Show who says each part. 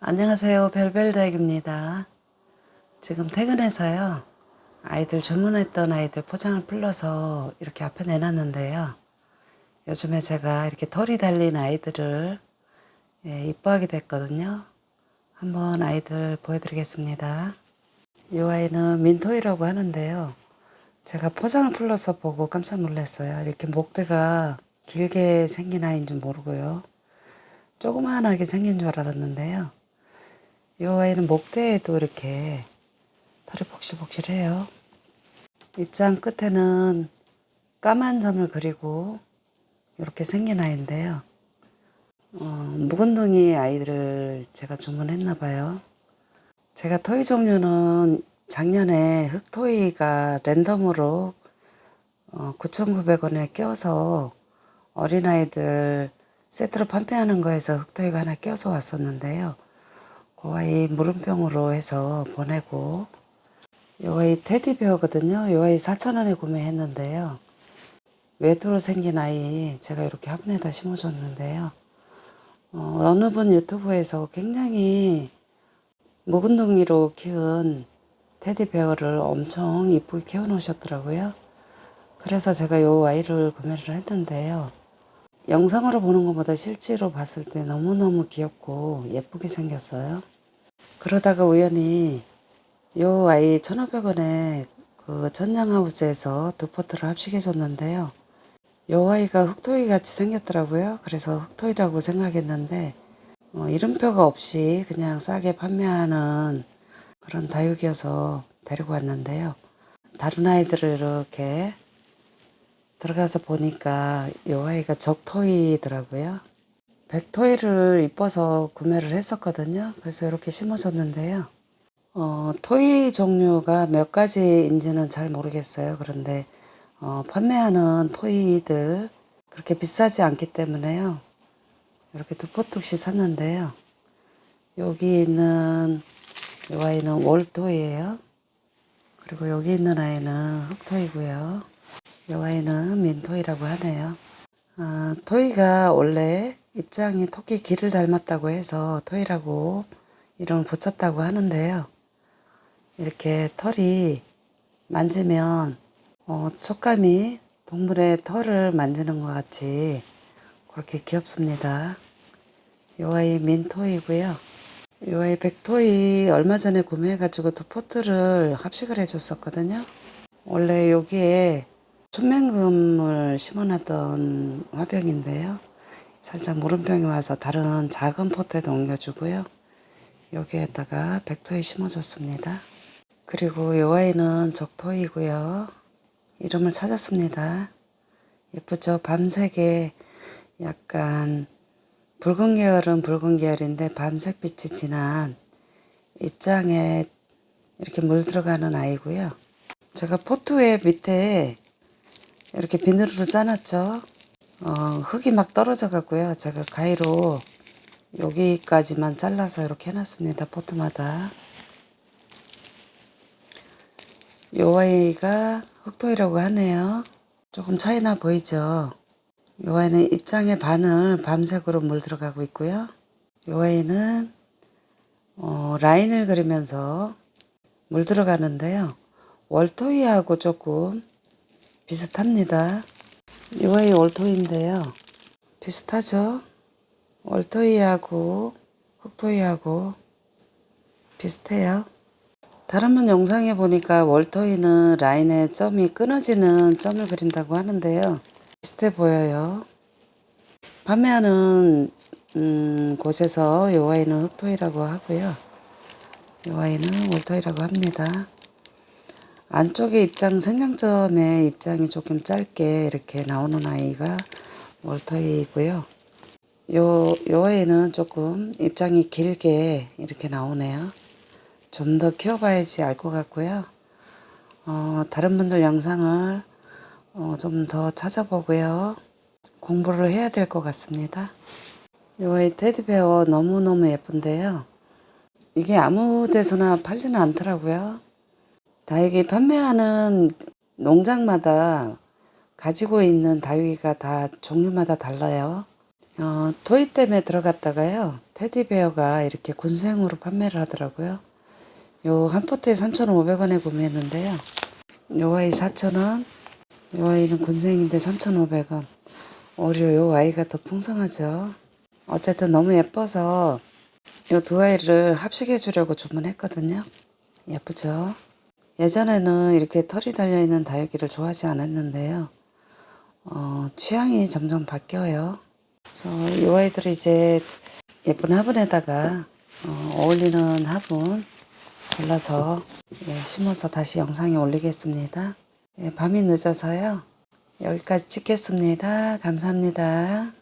Speaker 1: 안녕하세요. 별별닭입니다. 지금 퇴근해서요. 아이들 주문했던 아이들 포장을 풀러서 이렇게 앞에 내놨는데요. 요즘에 제가 이렇게 털이 달린 아이들을 예, 이뻐하게 됐거든요. 한번 아이들 보여드리겠습니다. 이 아이는 민토이라고 하는데요. 제가 포장을 풀러서 보고 깜짝 놀랐어요. 이렇게 목대가 길게 생긴 아이인 줄 모르고요. 조그만하게 생긴 줄 알았는데요. 이 아이는 목대에도 이렇게 털이 복실복실해요. 입장 끝에는 까만 점을 그리고 이렇게 생긴 아이인데요. 어, 묵은둥이 아이들을 제가 주문했나 봐요. 제가 토이 종류는 작년에 흑토이가 랜덤으로 어, 9,900원에 껴서 어린아이들 세트로 판매하는 거에서 흑토이가 하나 껴서 왔었는데요. 그 아이 물음병으로 해서 보내고 요 아이 테디베어거든요. 요 아이 4,000원에 구매했는데요. 외도로 생긴 아이 제가 이렇게 화분에다 심어줬는데요. 어, 어느 분 유튜브에서 굉장히 묵은둥이로 키운 테디베어를 엄청 이쁘게 키워놓으셨더라고요. 그래서 제가 요 아이를 구매를 했는데요. 영상으로 보는 것보다 실제로 봤을 때 너무너무 귀엽고 예쁘게 생겼어요. 그러다가 우연히 요 아이 1,500원에 그 천냥하우스에서 두 포트를 합식해 줬는데요. 요 아이가 흑토이 같이 생겼더라고요. 그래서 흑토이라고 생각했는데 어, 이름표가 없이 그냥 싸게 판매하는 그런 다육이어서 데리고 왔는데요. 다른 아이들을 이렇게 들어가서 보니까 요 아이가 적토이더라고요. 백토이를 이뻐서 구매를 했었거든요. 그래서 이렇게 심어줬는데요. 어, 토이 종류가 몇 가지인지는 잘 모르겠어요. 그런데 어, 판매하는 토이들 그렇게 비싸지 않기 때문에요. 이렇게 두 포트씩 샀는데요. 여기 있는 이 아이는 월토이예요. 그리고 여기 있는 아이는 흑토이고요. 이 아이는 민토이라고 하네요. 아, 토이가 원래 입장이 토끼 귀를 닮았다고 해서 토이라고 이름을 붙였다고 하는데요. 이렇게 털이 만지면 어, 촉감이 동물의 털을 만지는 것 같이 그렇게 귀엽습니다. 요 아이 민토이고요. 요 아이 백토이 얼마 전에 구매해가지고 두 포트를 합식을 해줬었거든요. 원래 여기에 순맹금을 심어놨던 화병인데요. 살짝 물음병이 와서 다른 작은 포트에도 옮겨주고요. 여기에다가 백토이 심어줬습니다. 그리고 요 아이는 적토이고요. 이름을 찾았습니다. 예쁘죠? 밤색에 약간 붉은 계열은 붉은 계열인데 밤색 빛이 진한 입장에 이렇게 물 들어가는 아이고요. 제가 포트에 밑에 이렇게 비늘로 짜놨죠. 어, 흙이 막 떨어져 갖고요. 제가 가위로 여기까지만 잘라서 이렇게 해놨습니다. 포트마다. 요 아이가 흑토이라고 하네요. 조금 차이나 보이죠? 요 아이는 입장의 반을 밤색으로 물 들어가고 있고요. 요 아이는 어, 라인을 그리면서 물 들어가는데요. 월토이하고 조금 비슷합니다. 요 아이 월토이인데요. 비슷하죠? 월토이하고 흑토이하고 비슷해요. 다른 분 영상에 보니까 월토이는 라인에 점이 끊어지는 점을 그린다고 하는데요. 비슷해 보여요. 판매하는 음, 곳에서 요 아이는 흑토이라고 하고요. 요 아이는 월토이라고 합니다. 안쪽에 입장 생장점의 입장이 조금 짧게 이렇게 나오는 아이가 월토이고요. 요, 요 아이는 조금 입장이 길게 이렇게 나오네요. 좀 더 키워봐야지 알 것 같고요. 어, 다른 분들 영상을 어, 좀 더 찾아보고요. 공부를 해야 될 것 같습니다. 요 아이 테디베어 너무너무 예쁜데요. 이게 아무 데서나 팔지는 않더라고요. 다육이 판매하는 농장마다 가지고 있는 다육이가 다 종류마다 달라요. 어, 토이 때문에 들어갔다가요. 테디베어가 이렇게 군생으로 판매를 하더라고요. 요 한 포트에 3,500원에 구매했는데요. 요 아이 4,000원, 요 아이는 군생인데 3,500원. 오히려 요 아이가 더 풍성하죠. 어쨌든 너무 예뻐서 요 두 아이를 합식해 주려고 주문했거든요. 예쁘죠? 예전에는 이렇게 털이 달려있는 다육이를 좋아하지 않았는데요. 어, 취향이 점점 바뀌어요. 그래서 이 아이들을 이제 예쁜 화분에다가 어, 어울리는 화분 골라서 예, 심어서 다시 영상에 올리겠습니다. 예, 밤이 늦어서요. 여기까지 찍겠습니다. 감사합니다.